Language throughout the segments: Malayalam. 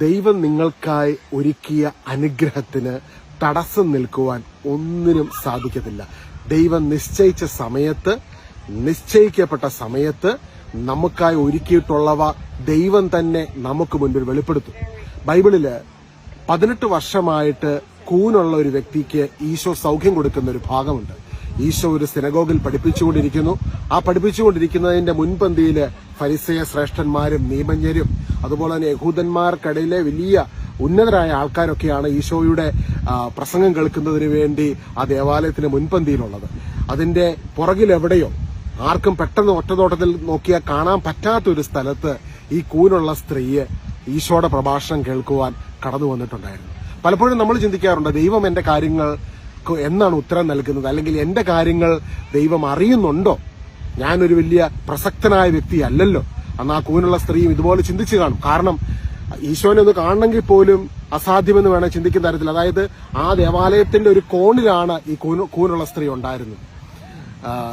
ദൈവം നിങ്ങൾക്കായി ഒരുക്കിയ അനുഗ്രഹത്തിന് തടസ്സം നിൽക്കുവാൻ ഒന്നിനും സാധിക്കത്തില്ല. ദൈവം നിശ്ചയിച്ച സമയത്ത് നിശ്ചയിക്കപ്പെട്ട സമയത്ത് നമുക്കായി ഒരുക്കിയിട്ടുള്ളവ ദൈവം തന്നെ നമുക്ക് മുൻപിൽ വെളിപ്പെടുത്തും. ബൈബിളിൽ പതിനെട്ട് വർഷമായിട്ട് കൂനുള്ള ഒരു വ്യക്തിക്ക് ഈശോ സൗഖ്യം കൊടുക്കുന്ന ഒരു ഭാഗമുണ്ട്. ഈശോ ഒരു സിനഗോഗിൽ പഠിപ്പിച്ചുകൊണ്ടിരിക്കുന്നു. ആ പഠിപ്പിച്ചുകൊണ്ടിരിക്കുന്നതിന്റെ മുൻപന്തിയിൽ ഫരിസയ ശ്രേഷ്ഠന്മാരും നിയമജ്ഞരും അതുപോലെ തന്നെ യഹൂദന്മാർക്കിടയിലെ വലിയ ഉന്നതരായ ആൾക്കാരൊക്കെയാണ് ഈശോയുടെ പ്രസംഗം കേൾക്കുന്നതിന് വേണ്ടി ആ ദേവാലയത്തിന് മുൻപന്തിയിലുള്ളത്. അതിന്റെ പുറകിലെവിടെയോ ആർക്കും പെട്ടെന്ന് ഒറ്റനോട്ടത്തിൽ നോക്കിയാൽ കാണാൻ പറ്റാത്ത ഒരു സ്ഥലത്ത് ഈ കൂനുള്ള സ്ത്രീയെ ഈശോയുടെ പ്രഭാഷണം കേൾക്കുവാൻ കടന്നു വന്നിട്ടുണ്ടായിരുന്നു. പലപ്പോഴും നമ്മൾ ചിന്തിക്കാറുണ്ട് ദൈവം എന്റെ കാര്യങ്ങൾ എന്നാണ് ഉത്തരം നൽകുന്നത്? അല്ലെങ്കിൽ എന്റെ കാര്യങ്ങൾ ദൈവം അറിയുന്നുണ്ടോ? ഞാനൊരു വലിയ പ്രസക്തനായ വ്യക്തിയല്ലല്ലോ. അന്ന് ആ കൂനുള്ള സ്ത്രീയും ഇതുപോലെ ചിന്തിച്ചു കാണും. കാരണം ഈശോനെ ഒന്ന് കാണണമെങ്കിൽ പോലും അസാധ്യമെന്ന് വേണം ചിന്തിക്കുന്ന തരത്തിൽ. അതായത് ആ ദേവാലയത്തിന്റെ ഒരു കോണിലാണ് ഈ കൂന- കൂനുള്ള സ്ത്രീ ഉണ്ടായിരുന്നത്.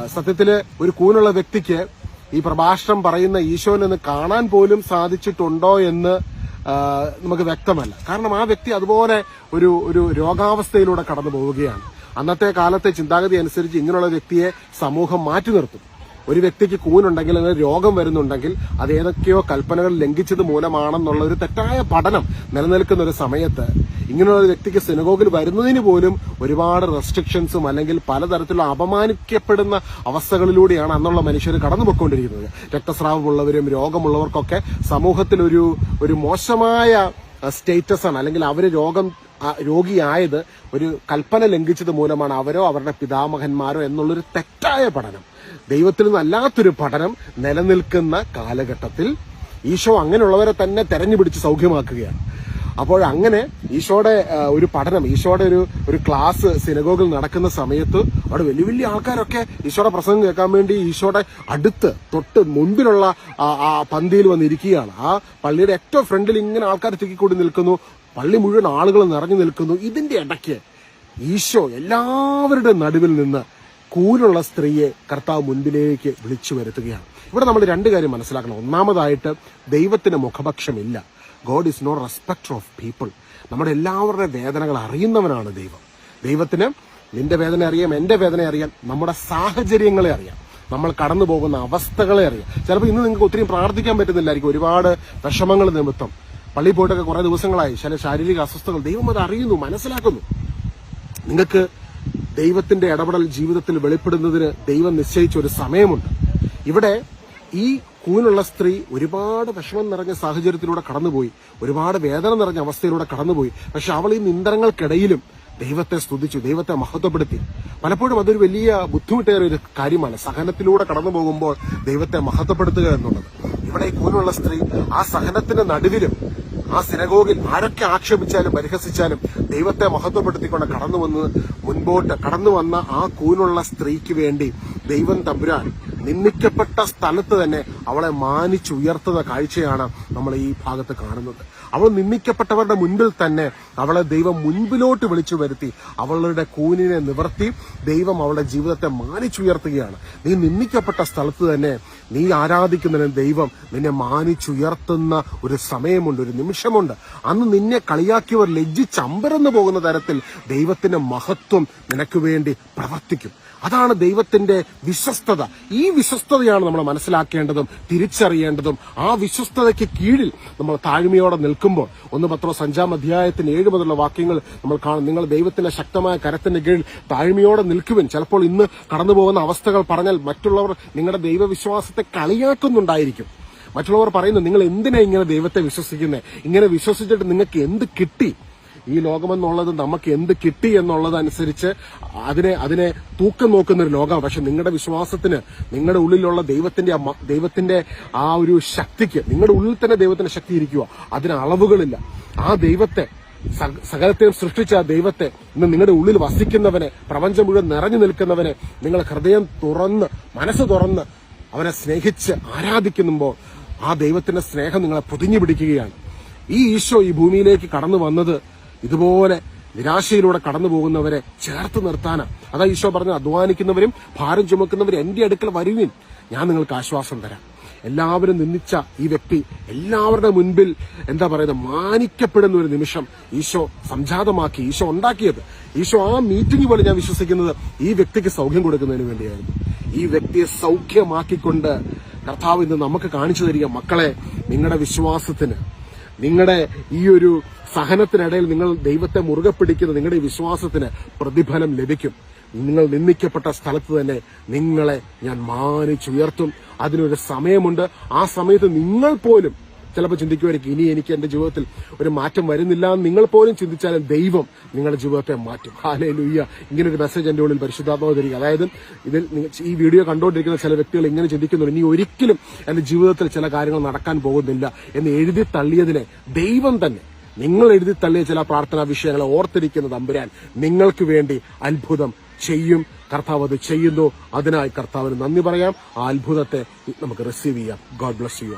സത്യത്തിൽ ഒരു കൂനുള്ള വ്യക്തിക്ക് ഈ പ്രഭാഷണം പറയുന്ന ഈശോനെ ഒന്ന് കാണാൻ പോലും സാധിച്ചിട്ടുണ്ടോ എന്ന് നമുക്ക് വ്യക്തമല്ല. കാരണം ആ വ്യക്തി അതുപോലെ ഒരു ഒരു രോഗാവസ്ഥയിലൂടെ കടന്നു പോവുകയാണ് അന്നത്തെ കാലത്തെ ചിന്താഗതി അനുസരിച്ച് ഇങ്ങനെയുള്ള വ്യക്തിയെ സമൂഹം മാറ്റി നിർത്തും. ഒരു വ്യക്തിക്ക് കൂനുണ്ടെങ്കിൽ അല്ലെങ്കിൽ രോഗം വരുന്നുണ്ടെങ്കിൽ അത് ഏതൊക്കെയോ കൽപ്പനകൾ ലംഘിച്ചത് മൂലമാണെന്നുള്ള ഒരു തെറ്റായ പഠനം നിലനിൽക്കുന്ന ഒരു സമയത്ത് ഇങ്ങനെയുള്ള ഒരു വ്യക്തിക്ക് സിനഗോഗിൽ വരുന്നതിന് പോലും ഒരുപാട് റെസ്ട്രിക്ഷൻസും അല്ലെങ്കിൽ പലതരത്തിലുള്ള അപമാനിക്കപ്പെടുന്ന അവസ്ഥകളിലൂടെയാണ് അന്നുള്ള മനുഷ്യർ കടന്നുപോയിക്കൊണ്ടിരിക്കുന്നത്. രക്തസ്രാവമുള്ളവരും രോഗമുള്ളവർക്കൊക്കെ സമൂഹത്തിലൊരു ഒരു മോശമായ സ്റ്റേറ്റസാണ് അല്ലെങ്കിൽ അവർ രോഗം രോഗിയായത് ഒരു കൽപ്പന ലംഘിച്ചത് മൂലമാണ് അവരോ അവരുടെ പിതാമഹന്മാരോ എന്നുള്ളൊരു തെറ്റായ പഠനം. ദൈവത്തിൽ നിന്നല്ലാത്തൊരു പഠനം നിലനിൽക്കുന്ന കാലഘട്ടത്തിൽ ഈശോ അങ്ങനെയുള്ളവരെ തന്നെ തെരഞ്ഞുപിടിച്ച് സൗഖ്യമാക്കുകയാണ്. അപ്പോൾ അങ്ങനെ ഈശോയുടെ ഒരു പഠനം ഈശോയുടെ ഒരു ഒരു ക്ലാസ് സിനഗോഗിൽ നടക്കുന്ന സമയത്ത് അവിടെ വലിയ വലിയ ആൾക്കാരൊക്കെ ഈശോയുടെ പ്രസംഗം കേൾക്കാൻ വേണ്ടി ഈശോയുടെ അടുത്ത് തൊട്ട് മുൻപിലുള്ള ആ പന്തിയിൽ വന്നിരിക്കുകയാണ്. ആ പള്ളിയുടെ ഏറ്റവും ഫ്രണ്ടിൽ ഇങ്ങനെ ആൾക്കാർ തിക്കിക്കൂടി നിൽക്കുന്നു. പള്ളി മുഴുവൻ ആളുകൾ നിറഞ്ഞു നിൽക്കുന്നു. ഇതിന്റെ ഇടയ്ക്ക് ഈശോ എല്ലാവരുടെ നടുവിൽ നിന്ന് കൂലുള്ള സ്ത്രീയെ കർത്താവ് മുൻപിലേക്ക് വിളിച്ചു വരുത്തുകയാണ്. ഇവിടെ നമ്മൾ രണ്ട് കാര്യം മനസ്സിലാക്കണം. ഒന്നാമതായിട്ട് ദൈവത്തിന് മുഖപക്ഷമില്ല. God is no respecter of people നമ്മുടെ എല്ലാവരുടെ വേദനകൾ അറിയുന്നവനാണ് ദൈവം. ദൈവത്തിന് നിന്റെ വേദന അറിയാം എന്റെ വേദന അറിയാം നമ്മുടെ സാഹചര്യങ്ങളെ അറിയാം. നമ്മൾ കടന്നു പോകുന്ന അവസ്ഥകളെ അറിയാം. ചിലപ്പോൾ ഇന്ന് നിങ്ങൾക്ക് ഒത്തിരി പ്രാർത്ഥിക്കാൻ പറ്റുന്നില്ലായിരിക്കും. ഒരുപാട് വിഷമങ്ങൾ നിമിത്തം. പള്ളി പോയിട്ടൊക്കെ കുറെ ദിവസങ്ങളായി. ചില ശാരീരിക അസ്വസ്ഥകൾ ദൈവം അത് അറിയുന്നു മനസ്സിലാക്കുന്നു. നിങ്ങൾക്ക് ദൈവത്തിന്റെ ഇടപെടൽ ജീവിതത്തിൽ വെളിപ്പെടുന്നതിന് ദൈവം നിശ്ചയിച്ച ഒരു സമയമുണ്ട്. ഇവിടെ ഈ കൂനുള്ള സ്ത്രീ ഒരുപാട് വിഷമം നിറഞ്ഞ സാഹചര്യത്തിലൂടെ കടന്നുപോയി. ഒരുപാട് വേദന നിറഞ്ഞ അവസ്ഥയിലൂടെ കടന്നുപോയി. പക്ഷെ അവൾ ഈ നിന്ദനങ്ങൾക്കിടയിലും ദൈവത്തെ സ്തുതിച്ചു ദൈവത്തെ മഹത്വപ്പെടുത്തി. പലപ്പോഴും അതൊരു വലിയ ബുദ്ധിമുട്ടേറിയ ഒരു കാര്യമാണ്. സഹനത്തിലൂടെ കടന്നു പോകുമ്പോൾ ദൈവത്തെ മഹത്വപ്പെടുത്തുക എന്നുള്ളത്. ഇവിടെ ഈ കൂനുള്ള സ്ത്രീ ആ സഹനത്തിന്റെ നടുവിലും ആ സിനഗോഗിൽ ആരൊക്കെ ആക്ഷേപിച്ചാലും പരിഹസിച്ചാലും ദൈവത്തെ മഹത്വപ്പെടുത്തിക്കൊണ്ട് കടന്നു വന്ന് മുൻപോട്ട് കടന്നു വന്ന ആ കൂനുള്ള സ്ത്രീക്ക് വേണ്ടി ദൈവം തമ്പുരാൻ നിന്ദിക്കപ്പെട്ട സ്ഥലത്ത് തന്നെ അവളെ മാനിച്ചുയർത്തുന്ന കാഴ്ചയാണ് നമ്മൾ ഈ ഭാഗത്ത് കാണുന്നത്. അവൾ നിന്ദിക്കപ്പെട്ടവരുടെ മുൻപിൽ തന്നെ അവളെ ദൈവം മുൻപിലോട്ട് വിളിച്ചു വരുത്തി അവളുടെ കൂനിനെ നിവർത്തി ദൈവം അവളുടെ ജീവിതത്തെ മാനിച്ചുയർത്തുകയാണ്. നീ നിന്ദിക്കപ്പെട്ട സ്ഥലത്ത് തന്നെ നീ ആരാധിക്കുന്നതിന് ദൈവം നിന്നെ മാനിച്ചുയർത്തുന്ന ഒരു സമയമുണ്ട് ഒരു നിമിഷമുണ്ട്. അന്ന് നിന്നെ കളിയാക്കിയവർ ലജ്ജിച്ചമ്പരന്ന് പോകുന്ന തരത്തിൽ ദൈവത്തിന്റെ മഹത്വം നിനക്ക് വേണ്ടി പ്രവർത്തിക്കും. അതാണ് ദൈവത്തിന്റെ വിശ്വസ്തത. ഈ വിശ്വസ്തതയാണ് നമ്മൾ മനസ്സിലാക്കേണ്ടതും തിരിച്ചറിയേണ്ടതും. ആ വിശ്വസ്തതയ്ക്ക് കീഴിൽ നമ്മൾ താഴ്മയോടെ നിൽക്കുമ്പോൾ ഒന്ന് പത്രോ അഞ്ചാം അധ്യായത്തിന് ഏഴ് മുതലുള്ള വാക്യങ്ങൾ നമ്മൾ കാണും. നിങ്ങൾ ദൈവത്തിന്റെ ശക്തമായ കരത്തിന്റെ കീഴിൽ താഴ്മയോടെ നിൽക്കുവിൻ. ചിലപ്പോൾ ഇന്ന് കടന്നുപോകുന്ന അവസ്ഥകൾ പറഞ്ഞാൽ മറ്റുള്ളവർ നിങ്ങളുടെ ദൈവവിശ്വാസത്തെ കളിയാക്കുന്നുണ്ടായിരിക്കും. മറ്റുള്ളവർ പറയുന്നു നിങ്ങൾ എന്തിനാ ഇങ്ങനെ ദൈവത്തെ വിശ്വസിക്കുന്നത് ഇങ്ങനെ വിശ്വസിച്ചിട്ട് നിങ്ങൾക്ക് എന്ത് കിട്ടി? ഈ ലോകമെന്നുള്ളത് നമുക്ക് എന്ത് കിട്ടി എന്നുള്ളതനുസരിച്ച് അതിനെ അതിനെ തൂക്കം നോക്കുന്ന ഒരു ലോകം. പക്ഷെ നിങ്ങളുടെ വിശ്വാസത്തിന് നിങ്ങളുടെ ഉള്ളിലുള്ള ദൈവത്തിന്റെ ദൈവത്തിന്റെ ആ ഒരു ശക്തിക്ക് നിങ്ങളുടെ ഉള്ളിൽ തന്നെ ദൈവത്തിന്റെ ശക്തി ഇരിക്കുക. അതിന് അളവുകളില്ല. ആ ദൈവത്തെ സകലത്തെയും സൃഷ്ടിച്ച ആ ദൈവത്തെ ഇന്ന് നിങ്ങളുടെ ഉള്ളിൽ വസിക്കുന്നവനെ പ്രപഞ്ചം മുഴുവൻ നിറഞ്ഞു നിൽക്കുന്നവനെ നിങ്ങൾ ഹൃദയം തുറന്ന് മനസ്സ് തുറന്ന് അവനെ സ്നേഹിച്ച് ആരാധിക്കുമ്പോൾ ആ ദൈവത്തിന്റെ സ്നേഹം നിങ്ങളെ പൊതിഞ്ഞു പിടിക്കുകയാണ്. ഈ ഈശോ ഈ ഭൂമിയിലേക്ക് കടന്നു വന്നത് ഇതുപോലെ നിരാശയിലൂടെ കടന്നു പോകുന്നവരെ ചേർത്ത് നിർത്താനാ. അതാ ഈശോ പറഞ്ഞ അധ്വാനിക്കുന്നവരും ഭാരം ചുമക്കുന്നവരും എന്റെ അടുക്കൽ വരുവിൻ. ഞാൻ നിങ്ങൾക്ക് ആശ്വാസം തരാം. എല്ലാവരും നിന്ദിച്ച ഈ വ്യക്തി എല്ലാവരുടെ മുൻപിൽ എന്താ പറയുന്നത് മാനിക്കപ്പെടുന്ന ഒരു നിമിഷം ഈശോ സംജാതമാക്കി ഈശോ ഉണ്ടാക്കിയത്. ഈശോ ആ മീറ്റിംഗ് പോലെ ഞാൻ വിശ്വസിക്കുന്നത് ഈ വ്യക്തിക്ക് സൗഖ്യം കൊടുക്കുന്നതിന് വേണ്ടിയായിരുന്നു. ഈ വ്യക്തിയെ സൗഖ്യമാക്കിക്കൊണ്ട് കർത്താവ് ഇന്ന് നമുക്ക് കാണിച്ചു തരിക. മക്കളെ നിങ്ങളുടെ വിശ്വാസത്തിന് നിങ്ങളുടെ ഈ ഒരു സഹനത്തിനിടയിൽ നിങ്ങൾ ദൈവത്തെ മുറുകെ പിടിക്കുന്ന നിങ്ങളുടെ വിശ്വാസത്തിന് പ്രതിഫലം ലഭിക്കും. നിങ്ങൾ നിന്ദിക്കപ്പെട്ട സ്ഥലത്ത് തന്നെ നിങ്ങളെ ഞാൻ മാനിച്ചുയർത്തും. അതിനൊരു സമയമുണ്ട്. ആ സമയത്ത് നിങ്ങൾ പോലും ചിലപ്പോൾ ചിന്തിക്കുമായിരിക്കും ഇനി എനിക്ക് എന്റെ ജീവിതത്തിൽ ഒരു മാറ്റം വരുന്നില്ല എന്ന് നിങ്ങൾ പോലും ചിന്തിച്ചാലും ദൈവം നിങ്ങളുടെ ജീവിതത്തെ മാറ്റും. ഹാലേ ലുയ്യ ഇങ്ങനെ ഒരു മെസ്സേജ് എന്റെ ഉള്ളിൽ പരിശുദ്ധാത്മാവ് തരിക അതായത് ഇതിൽ ഈ വീഡിയോ കണ്ടുകൊണ്ടിരിക്കുന്ന ചില വ്യക്തികൾ ഇങ്ങനെ ചിന്തിക്കുന്നു ഇനി ഒരിക്കലും എന്റെ ജീവിതത്തിൽ ചില കാര്യങ്ങൾ നടക്കാൻ പോകുന്നില്ല എന്ന് എഴുതി തള്ളിയതിനെ ദൈവം തന്നെ നിങ്ങൾ എഴുതി തള്ളിയ ചില പ്രാർത്ഥനാ വിഷയങ്ങളെ ഓർത്തിരിക്കുന്ന തമ്പുരാൻ നിങ്ങൾക്ക് വേണ്ടി അത്ഭുതം ചെയ്യും. കർത്താവ് അത് ചെയ്യുന്നു. അതിനായി കർത്താവിന് നന്ദി പറയാം. ആ അത്ഭുതത്തെ നമുക്ക് റിസീവ് ചെയ്യാം. God bless you